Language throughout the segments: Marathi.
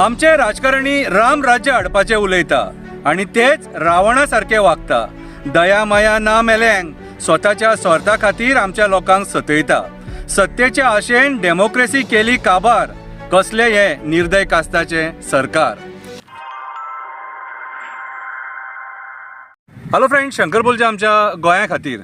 आमचे राजकारणी राम राज्य हाडपाचे उलयता आणि तेच रावणा सारखे वागता. दया माया ना मेल्यांक स्वताच्या स्वार्था खातीर आमच्या लोकांक सतयता. सत्तेच्या आशेन डेमोक्रेसी केली काबार कसले हे निर्दय कास्ताचे सरकार. हॅलो फ्रेंड शंकर बोलचे आमच्या गोंया खातीर.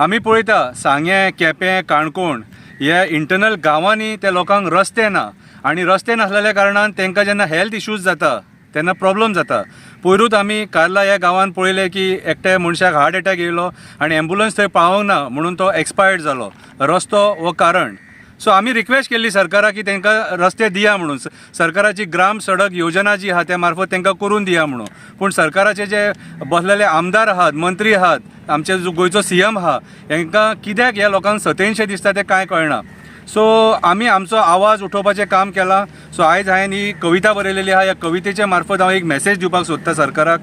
आमी पळयता सांगे केपें काणकोण हे इंटरनल गांवांनी त्या लोकांक रस्ते ना आनी रस्ते नासलेल्या कारणान तांकां जेन्ना हेल्थ इश्यूज जाता तेन्ना प्रॉब्लम जाता. पयरूच आमी कार्ला ह्या गांवांत पळयलें की एकट्या मनशाक हार्ट अटॅक येयलो आनी ॲम्ब्युलन्स थंय पावोंक ना म्हणून तो एक्सपायर्ड जालो रस्तो हो कारण. सो आमी रिक्वेस्ट केल्ली सरकाराक की तांकां रस्ते दिया म्हणून. सरकाराची ग्राम सडक योजना जी आहा त्या मार्फत तांकां करून दिया म्हणून. पूण सरकाराचे जे बसलेले आमदार आहात मंत्री आहात आमचे जो गोंयचो सी एम आहा हांकां कित्याक ह्या लोकांक सतेनशें दिसता तें कांय कळना? सो आमी आमचो आवाज उठोवपाचें काम केलां. सो आयज हांवें ही कविता बरयलेली आहा ह्या कवितेचे मार्फत हांव एक मॅसेज दिवपाक सोदता सरकाराक.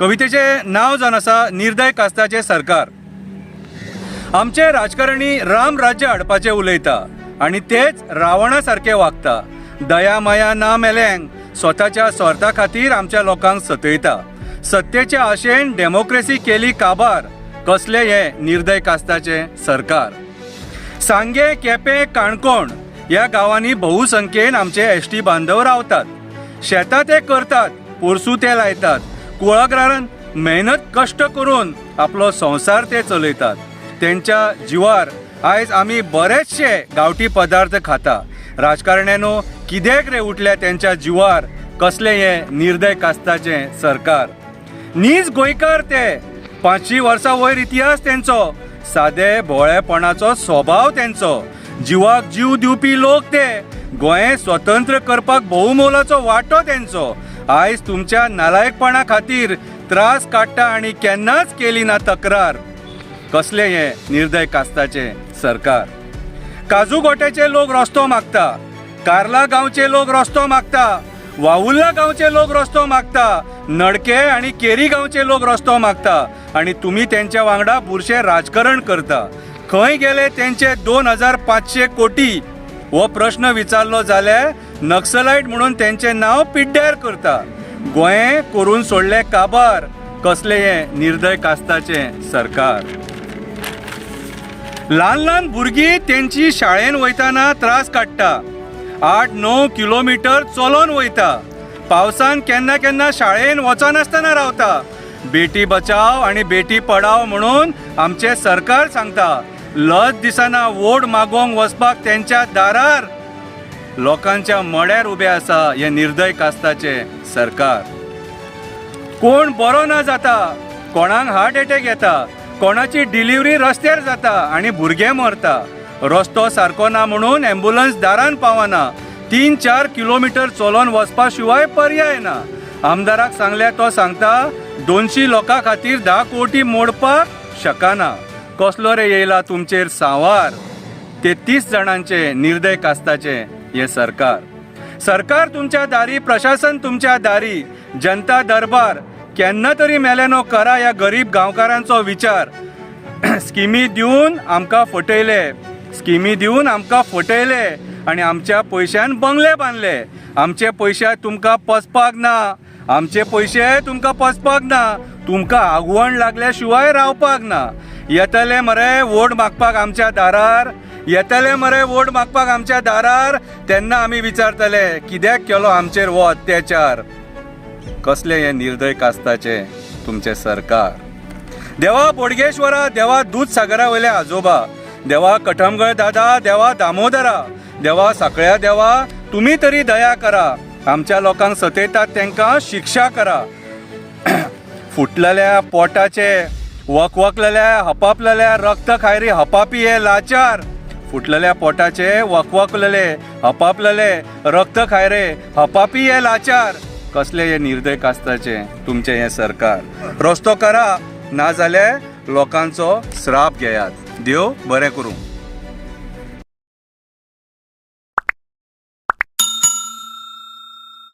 कवितेचें नांव जावन आसा निर्दय कास्ताचें सरकार. आमचे राजकारणी राम राज्य हाडपाचे उलयता आनी तेच रावणा सारखे वागता. दया माया ना मेल्यांक स्वताच्या स्वार्था खातीर आमच्या लोकांक सतयता. सत्तेच्या आशेन डेमोक्रेसी केली काबार. कसले हे निर्दय कास्ताचे सरकार. सांगे केपें काणकोण ह्या गांवांनी बहुसंख्येन आमचे एस टी बांधव रावतात. शेतां ते करतात पोरसूं ते लायतात. कुळागरान मेहनत कश्ट करून आपलो संवसार ते चलयतात. तेंच्या जिवार आयज आमी बरेचशे गांवठी पदार्थ खाता. राजकारण्यानो कित्याक रे उठल्या तेंच्या जिवार? कसले हे निर्दय कास्ताचे सरकार? नीज गोंयकार ते. पांचशी वर्सां वयर इतिहास तेंचो सादे भोळेपणाचो स्वभाव तेंचो जिवाक जीव दिवपी लोक ते. गोंय स्वतंत्र करपाक भोवमोलाचो वांटो तेंचो आयज तुमच्या नालायकपणा खातीर त्रास काडटा आनी केन्नाच केली ना तक्रार. कसले हे निर्दय कास्ताचे सरकार? काजू गोट्याचे लोक रस्तो मागता. कार्ला गांवचे लोक रस्तो मागता. वाहुल्ला गांवचे लोक रस्तो मागता नडके आणि केरी गांवचे लोक रस्तो मागता आणि तुम्ही त्यांच्या वांगडा बुरशे राजकारण करता. खंय गेले त्यांचे दोन हजार पाचशे कोटी? हो प्रश्न विचारलो जाल्यार नक्सलाइट म्हणून त्यांचे नाव पिड्ड्यार करता. गोंय करून सोडले काबार. कसले हे निर्दय कास्ताचे सरकार? ल्हान ल्हान भुरगीं त्यांची शाळेन वयताना त्रास काडटा. आठ णव किलोमिटर चलोन वयता पावसान केन्ना केन्ना शाळेन वचनासतना रावता. बेटी बचाव आनी बेटी पडाव म्हणून आमचे सरकार सांगता लज दिसना वोट मागोवंक वचपाक तेंच्या दारार. लोकांच्या मड्यार उबे आसा हे निर्दय कास्ताचे सरकार. कोण बरो ना जाता कोणाक हार्ट एटॅक येता कोणाची डिलिव्हरी रस्त्यार जाता आनी भुरगे मरता. रस्तो सारको ना म्हणून ॲम्ब्युलन्स दारान पावना. तीन चार किलोमिटर चलोन वचपा शिवाय पर्याय ना आमदाराक सांगल्या तो सांगता दोनशी लोकां खातीर धा कोटी मोडपाक शकना. कसलो रे येयला तुमचेर सांवार? तेत्तीस जाणांचे निर्दय कास्ताचे हे सरकार. सरकार तुमच्या दारी प्रशासन तुमच्या दारी जनता दरबार केन्ना तरी मेलेनो करा या गरीब गांवकारांचो विचार. स्किमी दिवन आमकां फटयले. स्किमी दिवन आमकां फटयले आनी आमच्या पयशान बंगले बांदले आमचे पयशे तुमकां पचपाक ना. आमचे पयशे तुमकां पचपाक ना. तुमकां आगवण लागल्या शिवाय रावपाक ना. येतले मरे वोट मागपाक आमच्या दारार. येतले मरे वोट मागपाक आमच्या दारार. तेन्ना आमी विचारतले कित्याक केलो आमचेर हो अत्याचार? कसले हे निर्दय कास्ताचे तुमचे सरकार? देवा बोडगेश्वरा देवा दूधसागरा वयले आजोबा. देवा कठमगळ दादा देवा दामोदरा देवा सगळ्या देवा तुम्ही तरी दया करा. आमच्या लोकांक सतयतात तांकां शिक्षा करा. फुटलेल्या पोटाचे वकवकलेल्या हपापलेल्या रक्त खायरी हपापी हे लाचार. फुटलेल्या पोटाचे वकवकलेले हपापलेले रक्त खायरे हपापी हे लाचार. कसले हे निर्दय कास्ताचे तुमचे हे सरकार. रस्तो करा. ना जाल्यार लोकांचो श्राप घेयात. देव बरें करूं.